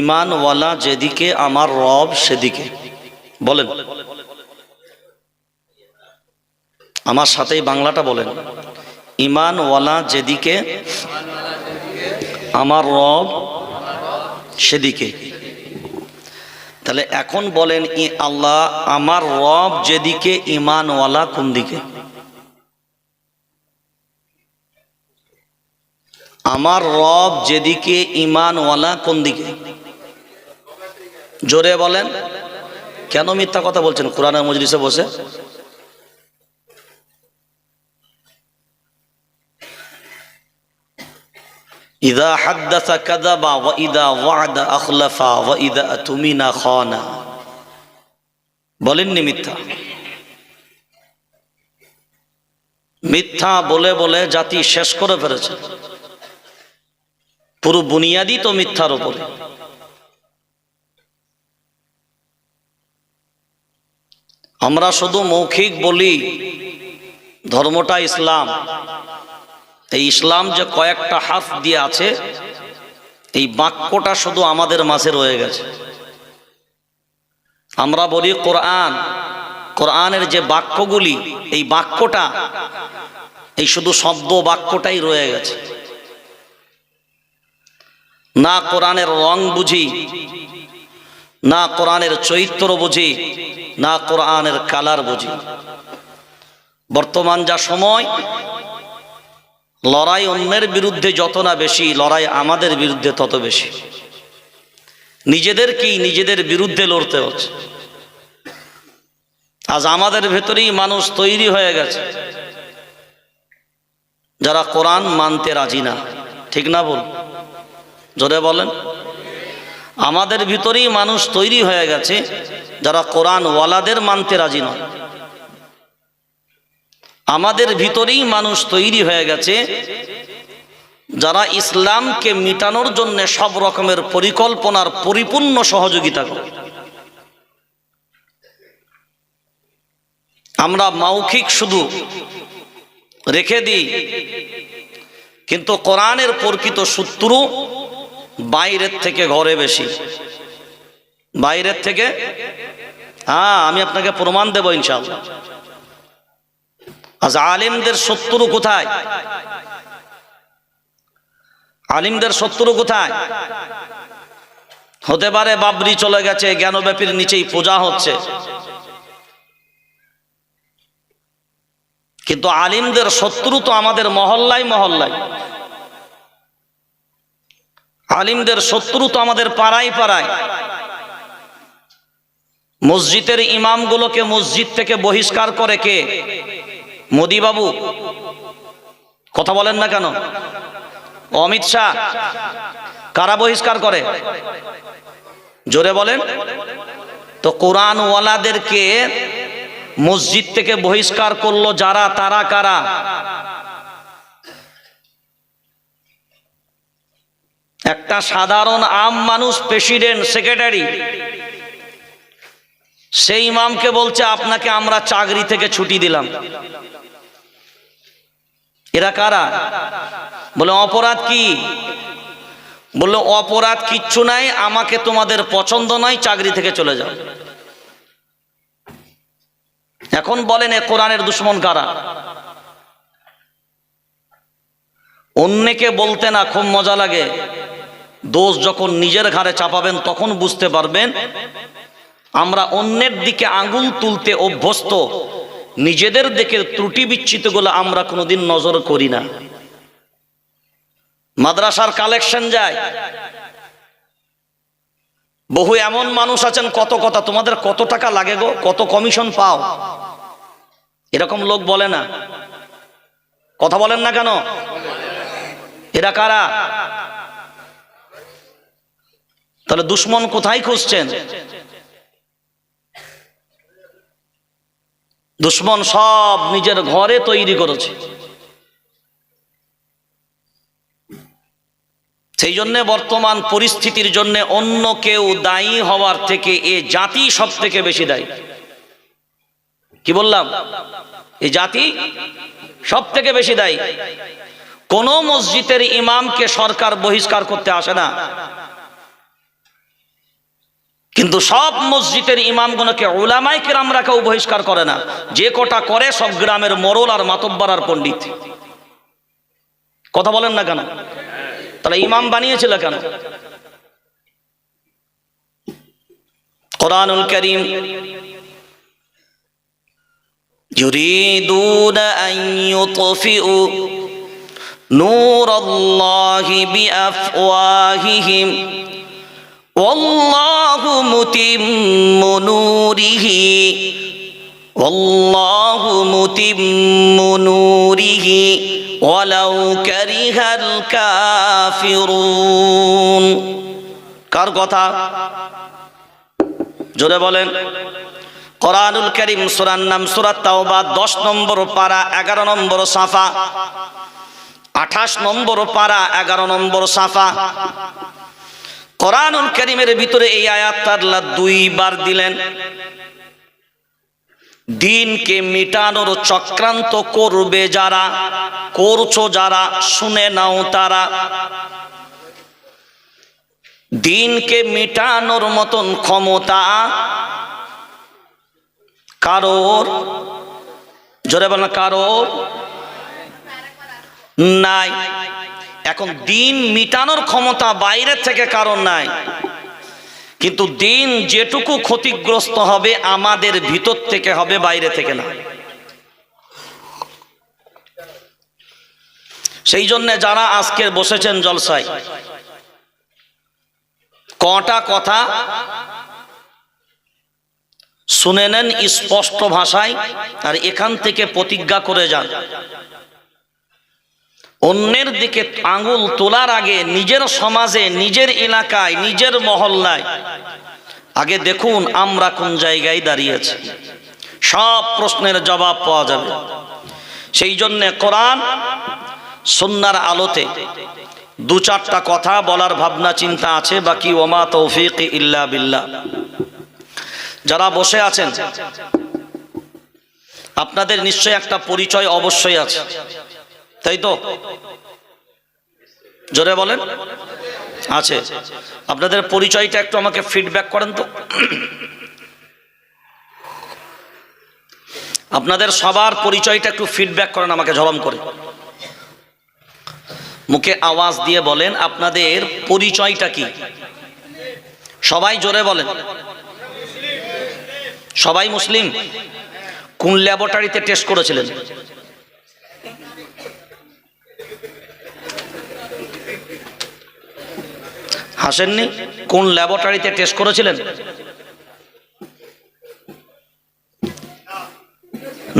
ইমানওয়ালা যেদিকে, আমার রব সেদিকে। বলেন। আমার সাথেই বাংলাটা বলেন। ইমানওয়ালা যেদিকে, আমার রব সেদিকে। তাহলে এখন বলেন, ই আল্লাহ, আমার রব যেদিকে ইমানওয়ালা কোন দিকে? আমার রব যেদিকে ইমানওয়ালা কোন দিকে? জোরে বলেন। কেন মিথ্যা কথা বলছেন? কোরআনের মজলিসে বসে। ইদা হাদ্দাসা কাযাবা ওয়া ইদা ওয়া'দা আখলাফা ওয়া ইদা তুমিনা খানা। বলেননি মিথ্যা? মিথ্যা বলে বলে জাতি শেষ করে ফেলেছে। পুরো বুনিয়াদি তো মিথ্যার উপরে। আমরা শুধু মৌখিক বলি, ধর্মটা ইসলাম। এই ইসলাম যে কয়েকটা হাফ দিয়ে আছে, এই বাক্যটা শুধু আমাদের মাঝে রয়ে গেছে। আমরা বলি কোরআন, কোরআনের যে বাক্যগুলি, এই বাক্যটা, এই শুধু শব্দ বাক্যটাই রয়ে গেছে। না কোরআনের রং বুঝি না কোরআনের চরিত্র বুঝি, না কোরআনের কালার বুঝি। বর্তমান যা সময়, লড়াই অন্যের বিরুদ্ধে যত না বেশি, লড়াই আমাদের বিরুদ্ধে তত বেশি। নিজেদেরকেই নিজেদের বিরুদ্ধে লড়তে হচ্ছে? আজ আমাদের ভেতরেই মানুষ তৈরি হয়ে গেছে। যারা কোরআন মানতে রাজি না, ঠিক না বল? জোরে বলেন। আমাদের ভিতরেই মানুষ তৈরি হয়ে গেছে যারা কোরআন ওয়ালাদের মানতে রাজি নয়। আমাদের ভিতরেই মানুষ তৈরি হয়ে গেছে যারা ইসলামকে মিটানোর জন্য সব রকমের পরিকল্পনার পরিপূর্ণ সহযোগিতা করে। আমরা মৌখিক শুধু রেখে দিই, কিন্তু কোরআনের প্রকৃত শত্রু বাইরের থেকে ঘরে বেশি। বাইরের থেকে? হ্যাঁ আমি আপনাকে প্রমাণ দেবো ইনশাআল্লাহ। আজ আলিমদের শত্রু কোথায়? আলিমদের শত্রু কোথায়? হতে পারে বাবরি চলে গেছে, জ্ঞানব্যাপীর নিচেই পূজা হচ্ছে। কিন্তু আলিমদের শত্রু তো আমাদের মহল্লায় মহল্লায় আলিমদের শত্রু তো আমাদের পাড়ায় পাড়ায়। মসজিদের ইমামগুলোকে মসজিদ থেকে বহিষ্কার করে কে? মোদি বাবু কথা বলেন না কেন? অমিত শাহ। কারা বহিষ্কার করে? জোরে বলেন। তো কোরআন ওয়ালাদেরকে মসজিদ থেকে বহিষ্কার করল যারা, তারা কারা? একটা সাধারণ আম মানুষ প্রেসিডেন্ট, সেক্রেটারি। সেই ইমামকে বলছে, আপনাকে আমরা চাকরি থেকে ছুটি দিলাম। এরা কারা? বলে, অপরাধ কি? বলল, অপরাধ কিচ্ছু নাই, আমাকে তোমাদের পছন্দ নয়, চাকরি থেকে চলে যাও। এখন বলেন, এ কোরআনের দুশ্মন কারা? অন্যকে বলতে না, খুব মজা লাগে। দোষ যখন নিজের ঘাড়ে চাপাবেন, তখন বুঝতে পারবেন, আমরা অন্যের দিকে আঙ্গুল তুলতে অভ্যস্ত, নিজেদের দিকে ত্রুটি বিচ্ছিত বিচ্ছিতগুলো আমরা কোনোদিন নজর করি না। মাদ্রাসার কালেকশন যায়। বহু এমন মানুষ আছেন, কত কথা, তোমাদের কত টাকা লাগে গো, কত কমিশন পাও? এরকম লোক বলে না। কথা বলেন না কেন? এরা কারা? তাহলে দুশ্মন কোথায় খুঁজছেন? দুশ্মন সব নিজের ঘরে তৈরি করেছে। সেই জন্য বর্তমান পরিস্থিতির জন্য অন্য কেউ দায়ী হওয়ার থেকে এ জাতি সব থেকে বেশি দায়ী। কি বললাম? এই জাতি সব থেকে বেশি দায়ী। কোন মসজিদের ইমামকে সরকার বহিষ্কার করতে আসে না। কিন্তু সব মসজিদের ইমামগুলোকে ওলামাই কিরামরা কেউ বহিষ্কার করে না যে কটা করে সব গ্রামের মরল আর মাতব্বার আর পণ্ডিত কথা বলেন না কেন তাহলে ইমাম বানিয়েছিল কেন কোরআনুল করিম يريدون أن يطفئوا نور الله بأفواههم والله متم نوره والله متم نوره ولو كره الكافرون কার কথা জোরে বলেন কোরআনুল করিম সুরার নাম সুরাত তাওবা দশ নম্বর পারা এগারো নম্বর সাফা আঠাশ নম্বর পারা এগারো নম্বর সাফা কোরআনুল করিমের ভিতরে এই আয়াত আল্লাহ দুইবার দিলেন। দিনকে মিটানোর চক্রান্ত করবে যারা, করছ যারা, শুনে নাও তারা। দিনকে মিটানোর মতন ক্ষমতা কারোর, জোরে বলেন, কারোর নাই। এখন দিন মিটানোর ক্ষমতা বাইরের থেকে কারণ নাই। কিন্তু দিন যেটুকু ক্ষতিগ্রস্ত হবে, আমাদের ভিতর থেকে হবে, বাইরে থেকে না। সেই জন্য যারা আজকে বসেছেন জলসায়, কটা কথা শুনে নেন স্পষ্ট ভাষায় আর এখান থেকে প্রতিজ্ঞা করে যান। অন্যের দিকে আঙুল তোলার আগে নিজের সমাজে, নিজের এলাকায়, নিজের মহল্লায়। আগে দেখুন আমরা কোন জায়গায় দাঁড়িয়েছি। সব প্রশ্নের জবাব পাওয়া যাবে। সেই জন্যে কোরআন সন্ন্যার আলোতে দু চারটা কথা বলার ভাবনা, চিন্তা আছে, বাকি ওমা তৌফিক ইল্লা বিল্লাহ। যারা বসে আছেন, আপনাদের নিশ্চয় একটা পরিচয় অবশ্যই আছে। তাই তো? জোরে বলেন। আছে। আপনাদের পরিচয়টা একটু আমাকে ফিডব্যাক করেন তো। আপনাদের সবার পরিচয়টা একটু ফিডব্যাক করেন, আমাকে জবাম করে। মুখে আওয়াজ দিয়ে বলেন, আপনাদের পরিচয়টা কি? সবাই জোরে বলেন। সবাই মুসলিম? কোন ল্যাবরেটরিতে টেস্ট করেছিলেন? হাসেননি? কোন ল্যাবরেটরিতে টেস্ট করেছিলেন?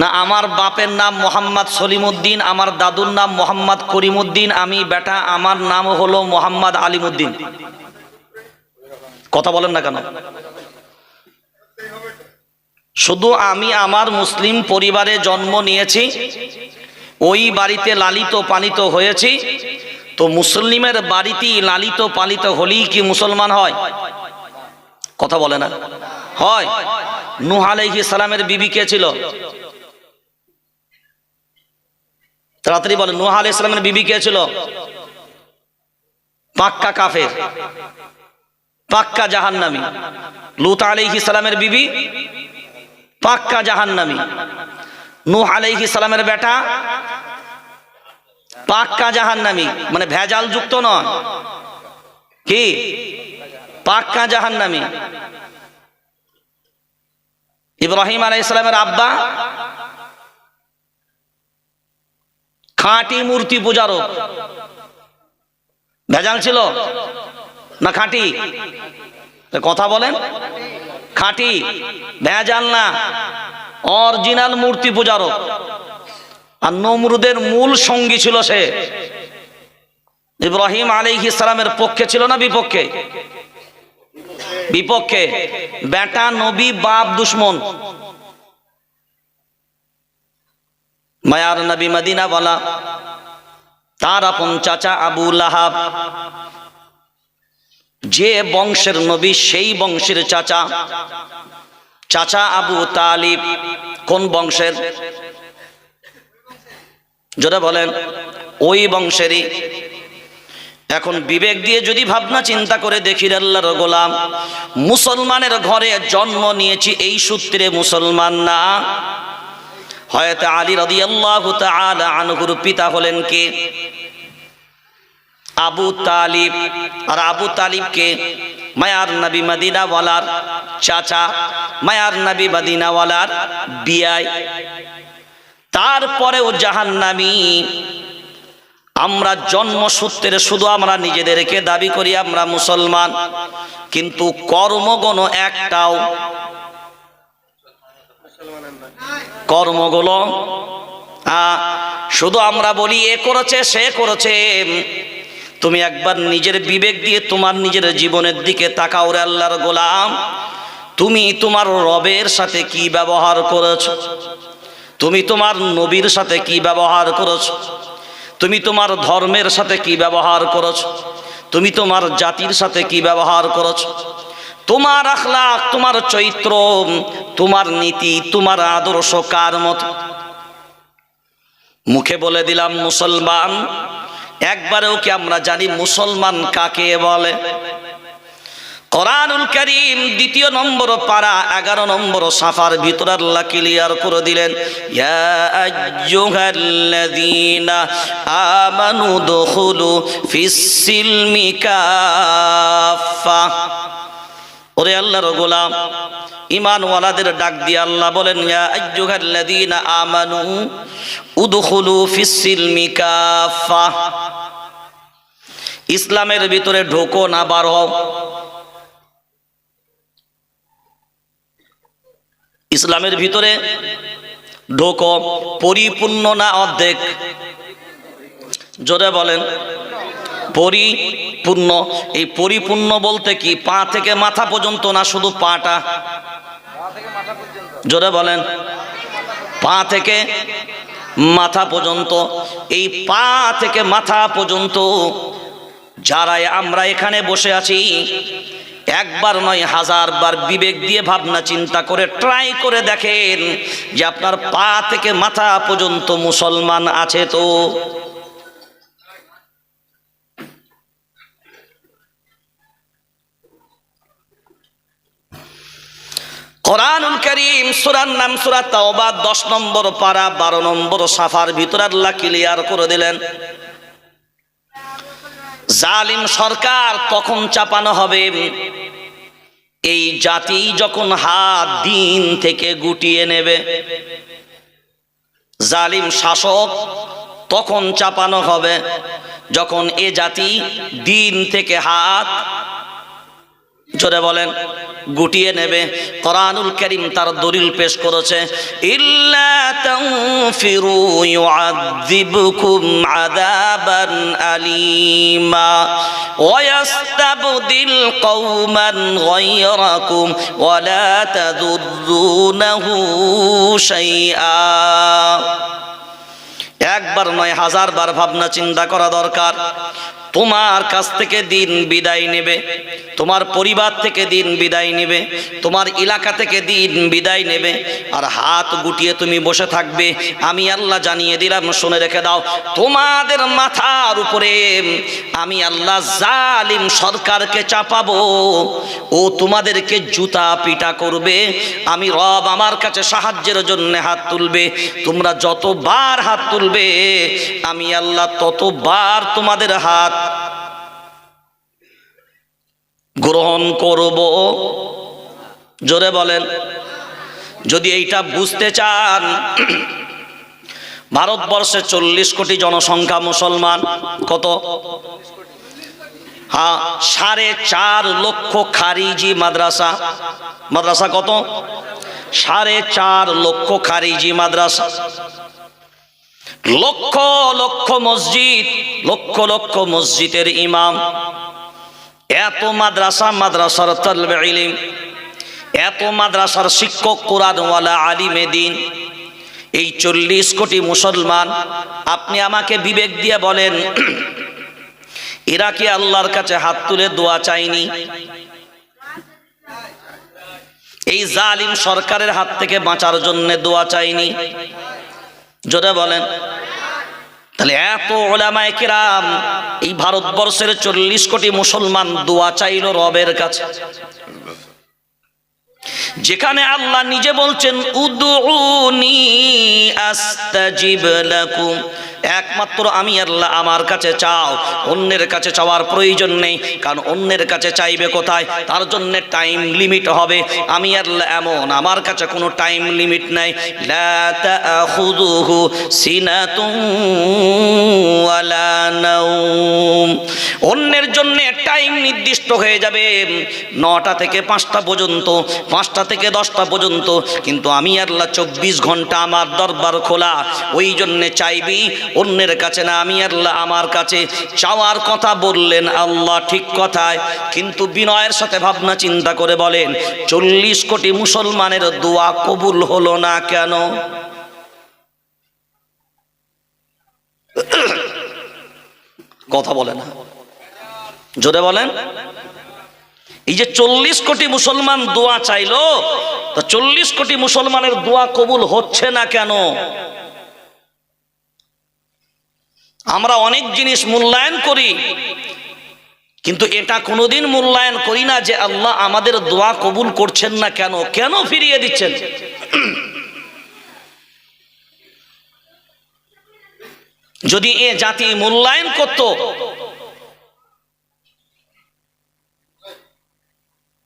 না, আমার বাপের নাম মোহাম্মদ সলিমুদ্দিন, আমার দাদুর নাম মোহাম্মদ করিমুদ্দিন, আমি বেটা, আমার নাম হলো মোহাম্মদ আলিমুদ্দিন। কথা বলেন না কেন? শুধু আমি আমার মুসলিম পরিবারে জন্ম নিয়েছি, ওই বাড়িতে লালিত পালিত হয়েছি তো মুসলিমের বাড়িতেই লালিত পালিত হলেই কি মুসলমান হয়? কথা বলে না। হয়। নুহ আলাইহি সালামের বিবি কে ছিল? তাড়াতাড়ি বলে নুহ আলাইহিস সালামের বিবি কে ছিল? পাক্কা কাফের। পাক্কা জাহান্নামী। লুত আলাইহিস সালামের বিবি, পাক্কা জাহান্নামী। নূহ আলাইহিস সালামের বেটা পাক্কা জাহান্নামী মানে ভেজাল যুক্ত নয় কি? পাক্কা জাহান্নামী। ইব্রাহিম আলাইহিস সালামের আব্বা, খাঁটি মূর্তি পূজারও। ভেজাল ছিল না খাঁটি? কথা বলেন। খাঁটি, ভেজাল না, অরিজিনাল মূর্তি পূজারও। আর নমরুদের মূল সঙ্গী ছিল সে। ইব্রাহিম আলী ইসলামের পক্ষে ছিল না বিপক্ষে? বিপক্ষে। বেটা, নবী, বাপ, দুশ্মন। মায়ার নবী মদিনা বলা তার আপন চাচা আবু লাহাব। যে বংশের নবী, সেই বংশের চাচা। চাচা আবু তালিব, কোন বংশের? জোরে বলেন, ওই বংশেরই। এখন বিবেক দিয়ে যদি ভাবনা চিন্তা করে দেখি আল্লাহর গোলাম, মুসলমানের ঘরে জন্ম নিয়েছি এই সূত্রে মুসলমান না। হয়তো আলী রদি আল্লাহ আনহুর পিতা হলেন কে? আবু তালিব। আর আবু তালিবকে মায়ার নবী মদিনাওয়ালার চাচা, মায়ার নবী মদিনাওয়ালার বিয়াই তারপরেও জাহান্নামী। আমরা জন্মসূত্রে শুধু আমরা নিজেদেরকে দাবি করি, আমরা মুসলমান। কিন্তু কর্মগণ একটাও। কর্মগুলো শুধু আমরা বলি, এ করেছে, সে করেছে। তুমি একবার নিজের বিবেক দিয়ে তোমার নিজের জীবনের দিকে তাকাও রে আল্লাহর গোলাম। তুমি তোমার রবের সাথে কি ব্যবহার করেছ? তুমি তোমার নবীর সাথে কি ব্যবহার করেছ? তুমি তোমার ধর্মের সাথে কি ব্যবহার করেছ? তুমি তোমার জাতির সাথে কি ব্যবহার করেছ? তোমার আখলাক তোমার চৈত্র, তোমার নীতি, তোমার আদর্শ কার মতো? মুখে বলে দিলাম মুসলমান, একবারেও কি আমরা জানি মুসলমান কাকে বলে? কোরআনুল করিম দ্বিতীয় নম্বর পারা, এগারো নম্বর সাফার ভিতর আল্লাহ ক্লিয়ার করে দিলেন আমানু দুখুলু ফিস সিলমি কাফা ওরে আল্লাহর গোলাম ইমানওয়ালাদের ডাক দিয়ে আল্লাহ বলেন আমানু উদখুলু ফিস সিলমি কাফা ইসলামের ভিতরে ঢোকো না, বার। ইসলামের ভিতরে ঢোকো, পরিপূর্ণ না অর্ধেক। জোরে বলেন। পরিপূর্ণ। এই পরিপূর্ণ বলতে কি? পা থেকে মাথা পর্যন্ত না শুধু পাটা? জোরে বলেন। পা থেকে মাথা পর্যন্ত। এই পা থেকে মাথা পর্যন্ত, যারাই আমরা এখানে বসে আছি একবার নয়, হাজার বার বিবেক দিয়ে ভাবনা চিন্তা করে ট্রাই করে দেখেন যে আপনার পা থেকে মাথা পর্যন্ত মুসলমান আছে তো। তাওবা, দশ নম্বর পারা, বারো নম্বর সাফার ক্লিয়ার করে দিলেন। জালিম সরকার তখন চাপানো হবে। এই জাতি যখন হাত দিন থেকে গুটিয়ে নেবে, জালিম শাসক তখন চাপানো হবে। যখন এ জাতি দিন থেকে হাত জোরে বলেন, গুটিয়ে নেবে। কোরআনুল করিম তার দলিল পেশ করেছে। ইল্লা আলিমা ওয়া একবার নয় হাজার বার ভাবনা চিন্তা করা দরকার। তোমার কাছ থেকে দিন বিদায় নেবে, তোমার পরিবার থেকে দিন বিদায় নেবে, তোমার এলাকা থেকে দিন বিদায় নেবে। আর হাত গুটিয়ে তুমি বসে থাকবে, আমি আল্লাহ জানিয়ে দিলাম, শুনে রেখে দাও, তোমাদের মাথার উপরে আমি আল্লাহ জালিম সরকারকে চাপাবো, ও তোমাদেরকে জুতা পিটা করবে, আমি রব আমার কাছে সাহায্যের জন্য হাত তুলবে, তোমরা যতবার হাত তুলবে, আমি আল্লাহ ততবার তোমাদের হাত গ্রহণ করব। জোরে বলেন, যদি এইটা বুঝতে চান, ভারতবর্ষে চল্লিশ কোটি জনসংখ্যা মুসলমান, কত? হ্যাঁ সাড়ে চার লক্ষ খারিজি মাদ্রাসা। মাদ্রাসা কত? সাড়ে চার লক্ষ খারিজি মাদ্রাসা। লক্ষ লক্ষ মসজিদ, লক্ষ লক্ষ মসজিদের ইমাম। এত মাদ্রাসা, মাদ্রাসার তলবে ইলিম। এত মাদ্রাসার শিক্ষক, কোরআনওয়ালা, আলিমে দিন। এই চল্লিশ কোটি মুসলমান, আপনি আমাকে বিবেক দিয়ে বলেন, এরা কি আল্লাহর কাছে হাত তুলে দোয়া চাইনি এই জালিম সরকারের হাত থেকে বাঁচার জন্য দোয়া চাইনি জোরে বলেন। তাহলে এত ওলামায় কিরাম এই ভারতবর্ষের চল্লিশ কোটি মুসলমান দোয়া চাইল রবের কাছে। যেখানে আল্লাহ নিজে বলছেন উদুনি একমাত্র আমি আল্লাহ আমার কাছে চাও। অন্যের কাছে চাওয়ার প্রয়োজন নেই, কারণ অন্যের কাছে চাইবে কোথায়? তার জন্য টাইম লিমিট হবে। আমি আল্লাহ এমন, আমার কাছে কোনো টাইম লিমিট নাই। অন্যের জন্য টাইম নির্দিষ্ট হয়ে যাবে নটা থেকে পাঁচটা পর্যন্ত, পাঁচটা থেকে দশটা পর্যন্ত। কিন্তু আমি আল্লাহ চব্বিশ ঘণ্টা আমার দরবার খোলা। ওই জন্যে চাইবি অন্যের কাছে না, আমি আল্লাহ আমার কাছে চাওয়ার কথা বললেন, আল্লাহ ঠিক কথায়, কিন্তু বিনয়ের সাথে ভাবনা চিন্তা করে বলেন, চল্লিশ কোটি মুসলমানের দোয়া কবুল হলো না কেন? কথা বলে না। জোরে বলেন। এই যে চল্লিশ কোটি মুসলমান দোয়া চাইলো, তো চল্লিশ কোটি মুসলমানের দোয়া কবুল হচ্ছে না কেন? আমরা অনেক জিনিস মূল্যায়ন করি, কিন্তু এটা কোনোদিন মূল্যায়ন করি না যে আল্লাহ আমাদের দোয়া কবুল করছেন না কেন? কেন ফিরিয়ে দিচ্ছেন? যদি এ জাতি মূল্যায়ন করত,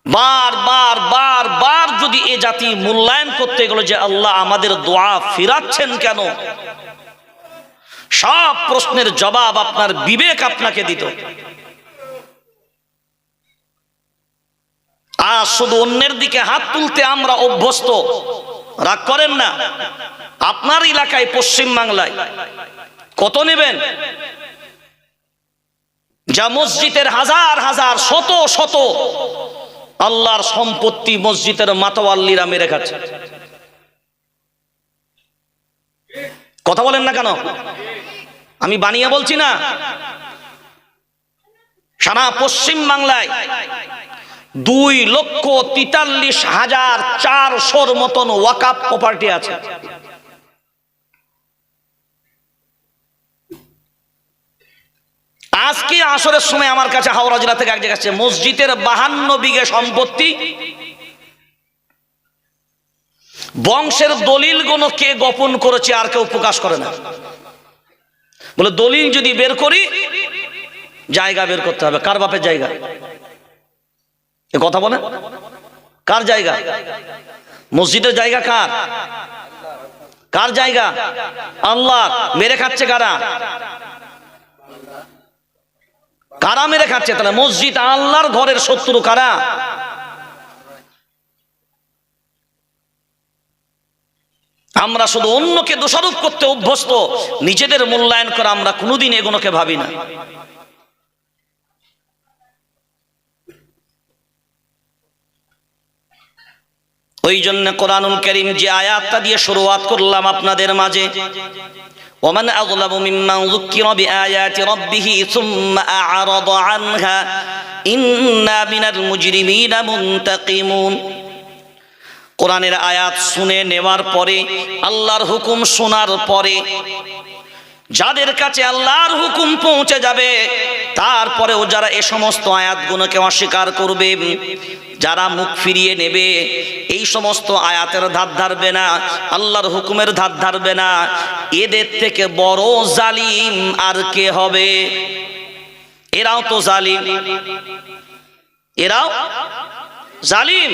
বার বার বার বার যদি এ জাতি মূল্যায়ন করতে গেল যে আল্লাহ আমাদের দোয়া ফিরাচ্ছেন কেন? সব প্রশ্নের জবাব আপনার বিবেক আপনাকে দিত। আর শুধু অন্যের দিকে হাত তুলতে আমরা অভ্যস্ত। রাগ করেন না। আপনার এলাকায় পশ্চিম বাংলায় কত নেবেন? যা মসজিদের হাজার হাজার, শত শত আল্লাহর সম্পত্তি মসজিদের মাতোয়াল্লিরা মেরে খাচ্ছে। কথা বলেন না কেন? আমি বানিয়ে বলছি না। সারা পশ্চিম বাংলায় দুই লক্ষ তিতাল্লিশ হাজার চারশোর মতন ওয়াকাপ প্রপার্টি আছে। আজকে আসরের সময় আমার কাছে হাওড়া জেলা থেকে এক জায়গা আছে মসজিদের বাহান্ন বিঘে সম্পত্তি বংশের দলিলগুলো কে গোপন করেছে আর কেউ প্রকাশ করে না। বলে দলিল যদি বের করি, জায়গা বের করতে হবে। কার বাপের জায়গা? এ কথা বলে? কার জায়গা? মসজিদের জায়গা কার? কার জায়গা? আল্লাহ। মেরে খাচ্ছে কারা? কারা মেরে খাচ্ছে? তাহলে মসজিদ আল্লাহর ঘরের শত্রু কারা? আমরা শুধু অন্যকে দোষারোপ করতে অভ্যস্ত নিজেদের মূল্যায়ন করে আমরা কোনোদিন এগুলোকে ভাবি না ওই জন্য কোরআনুল করিম যে আয়াতটা দিয়ে শুরুয়াত করলাম আপনাদের মাঝে ومن أظلم ممن ذكر بآيات ربه ثم أعرض عنها إنا من المجرمين منتقمون কোরআনের আয়াত শুনে নেওয়ার পরে, আল্লাহর হুকুম শোনার পরে, যাদের কাছে আল্লাহর হুকুম পৌঁছে যাবে, তারপরেও যারা এ সমস্ত আয়াতগুলোকে অস্বীকার করবে, যারা মুখ ফিরিয়ে নেবে, এই সমস্ত আয়াতের ধার ধারবে না, আল্লাহর হুকুমের ধার ধারবে না, এদের থেকে বড় জালিম আর কে হবে? এরাও তো জালিম। এরাও জালিম।